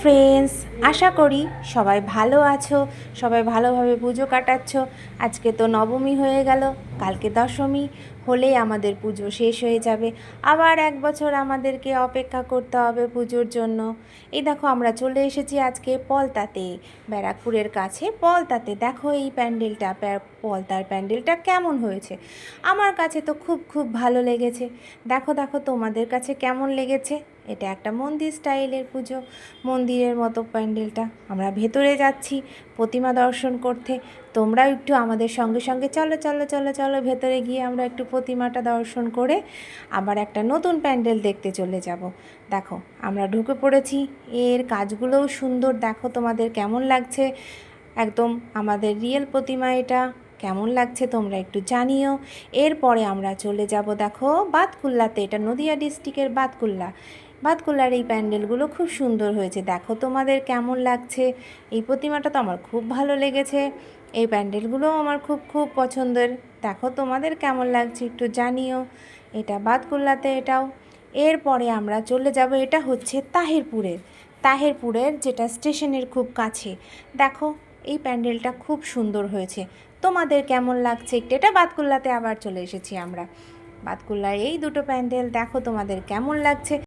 Friends আশা করি সবাই ভালো আছো, সবাই ভালোভাবে পুজো কাটাচ্ছ। আজকে তো নবমী হয়ে গেল। কালকে দশমী হলেই আমাদের পুজো শেষ হয়ে যাবে। আবার এক বছর আমাদেরকে অপেক্ষা করতে হবে পুজোর জন্য। এই দেখো আমরা চলে এসেছি আজকে পলতাতে, ব্যারাকপুরের কাছে। পলতাতে দেখো এই প্যান্ডেলটা পলতার প্যান্ডেলটা কেমন হয়েছে? আমার কাছে তো খুব খুব ভালো লেগেছে। দেখো দেখো তোমাদের কাছে কেমন লেগেছে? এটা একটা মন্দির স্টাইলের পুজো, মন্দিরের মতো প্যান্ডেলটা। আমরা ভেতরে যাচ্ছি, প্রতিমা দর্শন করতে। তোমরাও একটু আমাদের সঙ্গে সঙ্গে চলো চলো চলো চলো, ভেতরে গিয়ে আমরা একটু প্রতিমাটা দর্শন করে আবার একটা নতুন প্যান্ডেল দেখতে চলে যাব। দেখো, আমরা ঢুকে পড়েছি। এর কাজগুলোও সুন্দর। দেখো তোমাদের কেমন লাগছে? একদম আমাদের রিয়েল প্রতিমা এটা। কেমন লাগছে তোমরা একটু জানিও। এরপরে আমরা চলে যাব, দেখো, বাতকুল্লাতে। এটা নদিয়া ডিস্ট্রিক্টের বাতকুল্লা। বাতকুল্লার এই প্যান্ডেলগুলো খুব সুন্দর হয়েছে। দেখো তোমাদের কেমন লাগছে? এই প্রতিমাটা তো আমার খুব ভালো লেগেছে। এই প্যান্ডেলগুলোও আমার খুব খুব পছন্দের। দেখো তোমাদের কেমন লাগছে একটু জানিও। এটা বাতকুল্লাতে এটাও। এরপরে আমরা চলে যাব, এটা হচ্ছে তাহিরপুরের তাহিরপুরের যেটা স্টেশনের খুব কাছে। দেখো এই প্যান্ডেলটা খুব সুন্দর হয়েছে। তোমাদের কেমন লাগছে একটু? এটা বাতকুল্লাতে আবার চলে এসেছি আমরা। বাতকুল্লার এই দুটো প্যান্ডেল, দেখো তোমাদের কেমন লাগছে।